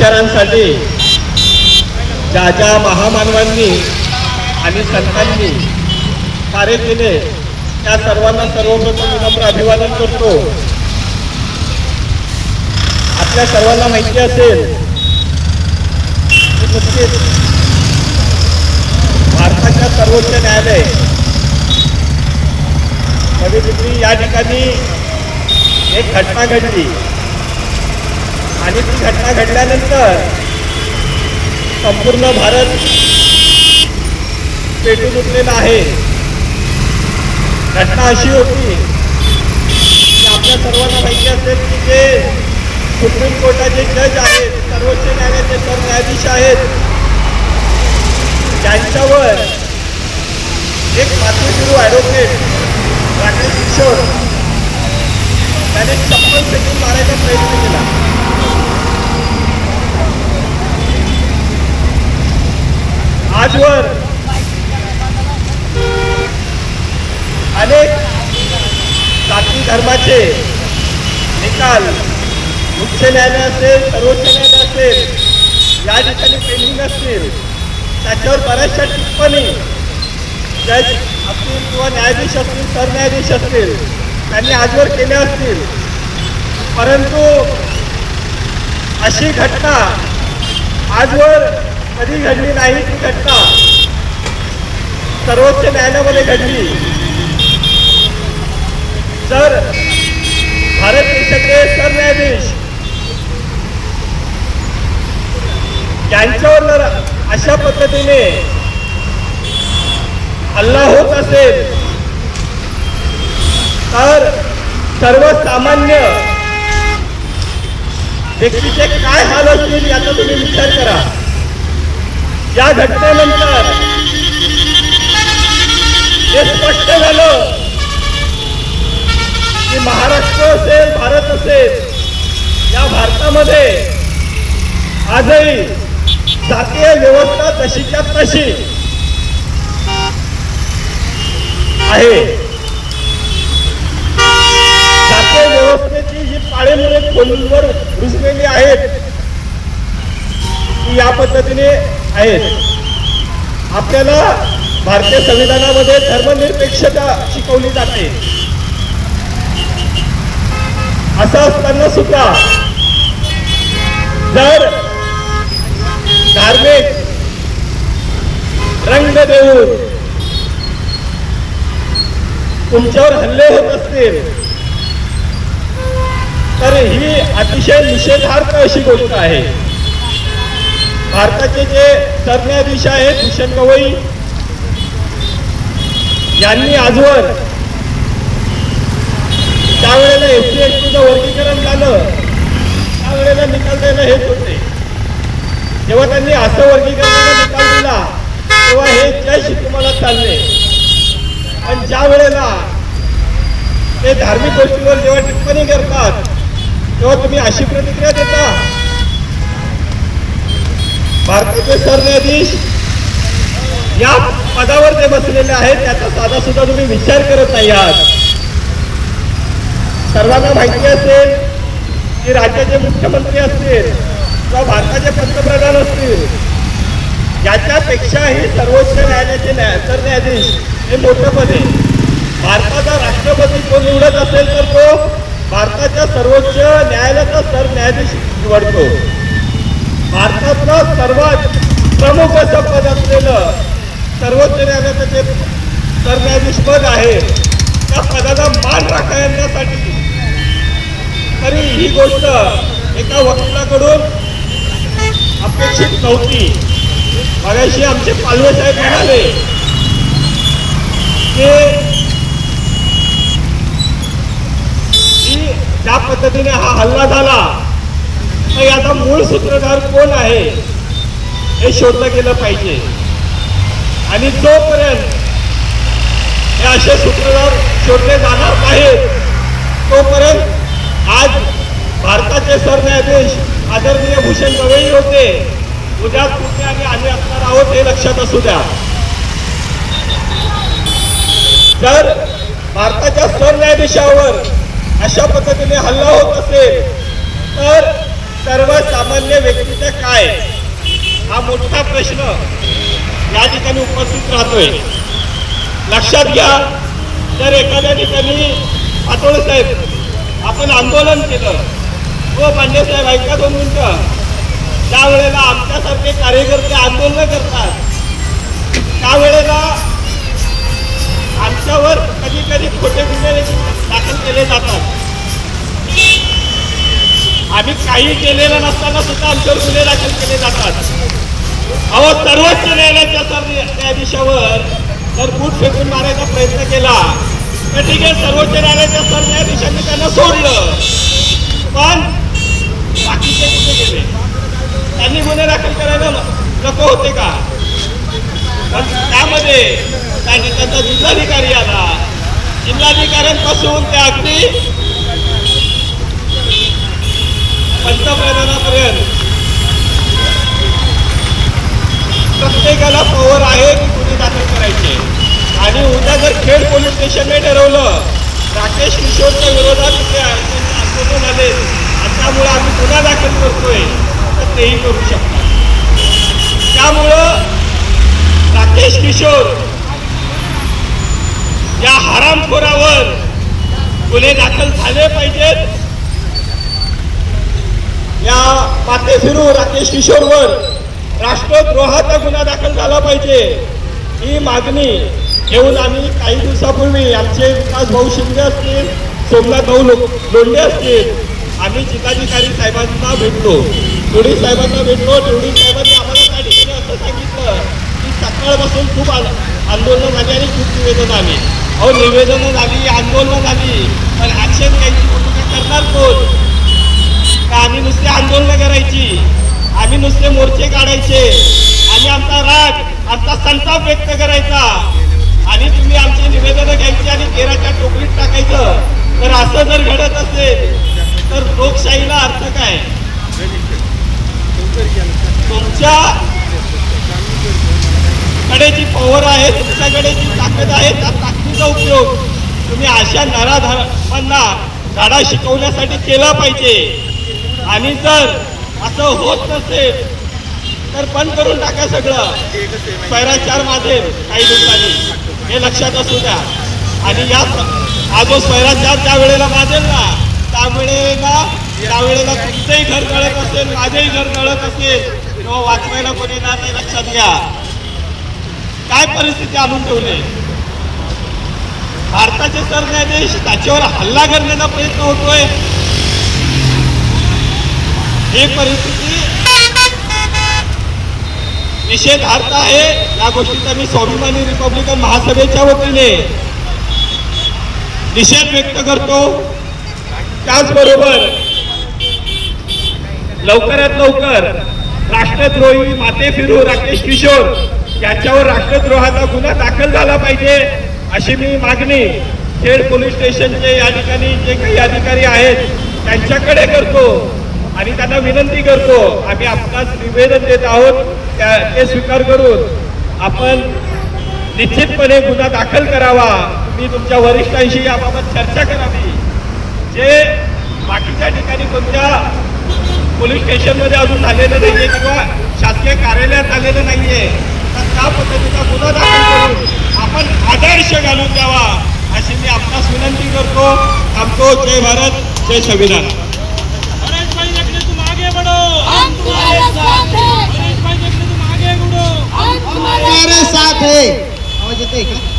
विचारांसाठी ज्या ज्या महामानवांनी आणि संतांनी कार्य केले त्या सर्वांना सर्वप्रथम विनम्र अभिवादन करतो. आपल्या सर्वांना माहिती असेल की भारताच्या सर्वोच्च न्यायालय नवी दिल्ली या ठिकाणी एक घटना घडली. आणि ती घटना घडल्यानंतर संपूर्ण भारत पेटून उठलेला आहे. घटना अशी होती की आपल्या सर्वांना माहिती असेल की जे सुप्रीम कोर्टाचे जज आहेत सर्वोच्च न्यायालयाचे सरन्यायाधीश आहेत त्यांच्यावर एक मातृगुरू ॲडव्होकेट राकेश किशोर त्याने चप्पल फेकून मारायचा प्रयत्न केला. आजवर अनेक जाती धर्माचे निकाल उच्च न्यायालय असेल सर्वोच्च न्यायालय असेल या ठिकाणी पेंडिंग असतील त्याच्यावर बऱ्याचशा टिप्पणी जज असतील किंवा न्यायाधीश असतील सरन्यायाधीश असतील त्यांनी आजवर केल्या असतील. परंतु अशी घटना आजवर कधी घडली नाही ती घटना? सर्वोच्च न्यायालयामध्ये घडली. जर भारत देशाचे सरन्यायाधीश यांच्यावर जर अशा पद्धतीने हल्ला होत असेल तर सर्वसामान्य व्यक्तीचे काय हाल असतील याचा तुम्ही विचार करा. या घटनेनंतर हे स्पष्ट झालं की महाराष्ट्र असेल भारत असेल या भारतामध्ये आजही जातीय व्यवस्था तशीच्या तशी आहे. जातीय व्यवस्थेची जी पाळेमुळे खोलवर रुजलेली आहेत की या पद्धतीने आहेत. आपल्याला भारतीय संविधानामध्ये धर्मनिरपेक्षता शिकवली जाते. असं असताना सुद्धा जर धार्मिक रंग देऊन तुमच्यावर हल्ले होत असतील तर ही अतिशय निषेधार्थ अशी गोष्ट आहे. भारताचे जे सरन्यायाधीश आहेत भूषण गवई यांनी आजवर त्यावेळेला एस सी एस वर्गीकरण झालं. त्यावेळेला निकाल द्यायला हेच होते. जेव्हा त्यांनी असं वर्गीकरणाचा निकाल दिला तेव्हा हे जज तुम्हाला चालले. पण ज्या वेळेला ते धार्मिक गोष्टीवर जेव्हा टिप्पणी करतात तेव्हा तुम्ही अशी प्रतिक्रिया देता. भारताचे सरन्यायाधीश या पदावर जे बसलेले आहेत त्याचा साधा सुद्धा तुम्ही विचार करत नाही आहात. सर्वांना माहिती असेल की राज्याचे मुख्यमंत्री असतील किंवा भारताचे पंतप्रधान असतील याच्यापेक्षाही सर्वोच्च न्यायालयाचे न्याय सरन्यायाधीश हे मोठं पद आहे. भारताचा राष्ट्रपती कोण निवडत असेल तर तो भारताच्या सर्वोच्च न्यायालयाचा सरन्यायाधीश निवडतो. भारतातलं सर्वात प्रमुख असं पद असलेलं सर्वोच्च न्यायालयाचं जे सरन्यायाधीश पद आहे त्या पदाला मान राखण्यासाठी तरी ही गोष्ट एका वकिलाकडून अपेक्षित नव्हती. मगाशी आमचे पालवे साहेब म्हणाले की ज्या पद्धतीने हा हल्ला झाला तर याचा मूळ सूत्रधार कोण आहे? हे शोधलं गेलं पाहिजे. आणि जोपर्यंत हे असे सूत्रधार शोधले जाणार नाहीत तोपर्यंत आज भारताचे सरन्यायाधीश आदरणीय भूषण गवई होते. उद्या कुठे आणि आम्ही असणार आहोत हे लक्षात असू द्या. जर भारताच्या सरन्यायाधीशावर अशा पद्धतीने हल्ला होत असेल तर सर्वसामान्य व्यक्तीचं काय? हा मोठा प्रश्न या ठिकाणी उपस्थित राहतोय. लक्षात घ्या जर एखाद्या ठिकाणी पाटोळे साहेब आपण आंदोलन केलं हो पांडे साहेब ऐका दोन मिनटं. त्यावेळेला आमच्यासारखे कार्यकर्ते आंदोलन करतात. त्यावेळेला आमच्यावर कधी कधी खोटे गुन्हे दाखल केले जातात. आम्ही काही केलेलं नसताना सुद्धा आमच्यावर गुन्हे दाखल केले जातात. अहो सर्वोच्च न्यायालयाच्या सर न्यायाधीशावर जर बूट फेकून मारायचा प्रयत्न केला तर ठीक आहे सर्वोच्च न्यायालयाच्या सर न्यायाधीशांनी त्यांना सोडलं. पण बाकीचे कुठे गेले? त्यांनी गुन्हे दाखल करायला नको होते का? पण त्यामध्ये त्यांनी त्यांचा जिल्हाधिकारी आला. जिल्हाधिकाऱ्यांपासून त्या अगदी पंतप्रधानापर्यंत. प्रत्येकाला पॉवर आहे की कुठे दाखल करायचे. आणि उद्या जर खेड पोलीस स्टेशनने ठरवलं राकेश किशोरच्या विरोधात तिथे आंदोलन आले त्यामुळे आम्ही गुन्हा दाखल करतोय तर तेही करू शकतात. त्यामुळं राकेश किशोर या हरामखोरावर गुन्हे दाखल झाले पाहिजेत. या माते राकेश किशोरवर राष्ट्रद्रोहाचा गुन्हा दाखल झाला पाहिजे. ही मागणी घेऊन आम्ही काही दिवसापूर्वी आमचे विकास भाऊ शिंदे असतील सोमनाथ भाऊ लो लोंढे असतील आम्ही जिल्हाधिकारी साहेबांना भेटलो. जोडी साहेबांना भेटलो जोडी साहेबांनी आम्हाला त्या ठिकाणी असं सांगितलं की सकाळपासून खूप आ- आंदोलनं झाली आणि खूप निवेदन आली. अहो निवेदनं झाली आंदोलनं झाली पण ॲक्शन काही करणार कोण? का आम्ही नुसते आंदोलनं करायची? आम्ही नुसते मोर्चे काढायचे. आणि आमचा राग आमचा संताप व्यक्त करायचा. आणि तुम्ही आमची निवेदनं घ्यायची आणि केराच्या टोकरीत टाकायचं. तर असं जर घडत असेल तर लोकशाहीला अर्थ काय? तुमच्या कडे जी पॉवर आहे तुमच्याकडे जी ताकद आहे त्या ताकदीचा उपयोग तुम्ही अशा नराधमांना धडा शिकवण्यासाठी केला पाहिजे. आणि जर असं होत नसेल तर बंद करून टाका सगळं. स्वैराचार माझे काही दिवसांनी. हे लक्षात असू द्या. आणि या आजो स्वैराचार ज्या वेळेला माजेल ना. त्यावेळेला त्यावेळेला तुमचंही घर नळत असेल माझेही घर नळत असेल. किंवा वाचवायला कोणी येणार नाही लक्षात घ्या. काय परिस्थिती आणून ठेवले? भारताचे सरन्यायाधीश त्याच्यावर हल्ला करण्याचा प्रयत्न होतोय. ही परिस्थिती. निषेधार्थ आहे. या गोष्टीचा मी स्वाभिमानी रिपब्लिकन महासभेच्या वतीने निषेध व्यक्त करतो. त्याचबरोबर लवकरात लवकर राष्ट्रद्रोही माते फिरू राकेश किशोर यांच्यावर राष्ट्रद्रोहाचा गुन्हा दाखल झाला पाहिजे अशी मी मागणी खेड पोलीस स्टेशनचे या ठिकाणी जे काही अधिकारी आहेत त्यांच्याकडे करतो. आणि त्यांना विनंती करतो आम्ही आपणास निवेदन देत आहोत ते स्वीकार करून आपण निश्चितपणे गुन्हा दाखल करावा. तुम्ही तुमच्या वरिष्ठांशी याबाबत चर्चा करावी जे बाकीच्या ठिकाणी कोणत्या पोलीस स्टेशनमध्ये अजून झालेलं नाहीये किंवा शासकीय कार्यालयात झालेलं नाहीये तर त्या पद्धतीचा गुन्हा दाखल करून आपण आदर्श घालून द्यावा अशी मी आपणास विनंती करतो. थांबतो. जय भारत. जय संविधान. Hey! gente tem?